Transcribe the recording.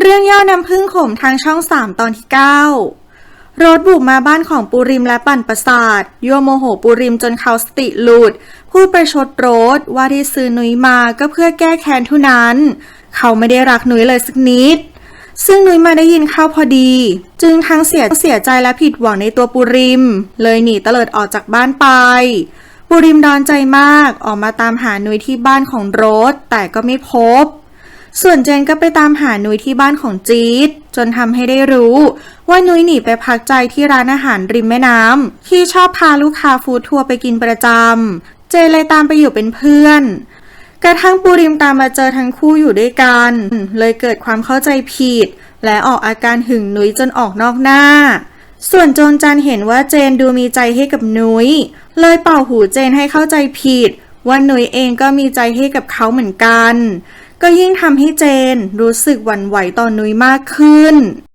เรื่องย่อน้ำพึ่งขมทางช่องสามตอนที่ 9 โรถบุกมาบ้านของปูริมและปั่นประสาทยั่วโมโหปูริมจนเขาสติหลุด พูดประชดโรถว่าที่ซื้อนุ้ยมาก็เพื่อแก้แค้นเท่านั้น เขาไม่ได้รักนุ้ยเลยสักนิด ซึ่งนุ้ยมาได้ยินเข้าพอดี จึงทั้งเสียเสียใจและผิดหวังในตัวปูริม เลยหนีเตลิดออกจากบ้านไปปูริมดอนใจมากออกมาตามหานุ้ยที่บ้านของโรถแต่ก็ไม่พบ ส่วนเจนก็ไปตามหานุ้ยที่บ้านของจี๊ดจนทำให้ได้รู้ ว่านุ้ยหนีไปพักใจที่ร้านอาหารริมแม่น้ำที่ชอบพาลูกค้าฟู้ดทัวร์ไปกินประจำ เจนเลยตามไปอยู่เป็นเพื่อน กระทั่งปูริมตามมาเจอทั้งคู่อยู่ด้วยกัน เลยเกิดความเข้าใจผิด และออกอาการหึงนุ้ยจนออกนอกหน้า ส่วนโจนจันเห็นว่าเจนดูมีใจให้กับนุ้ย เลยเป่าหูเจนให้เข้าใจผิดว่านุ้ยเองก็มีใจให้กับเขาเหมือนกัน ก็ยิ่งทำให้เจนรู้สึกหวั่นไหวต่อนนุ้ยมากขึ้น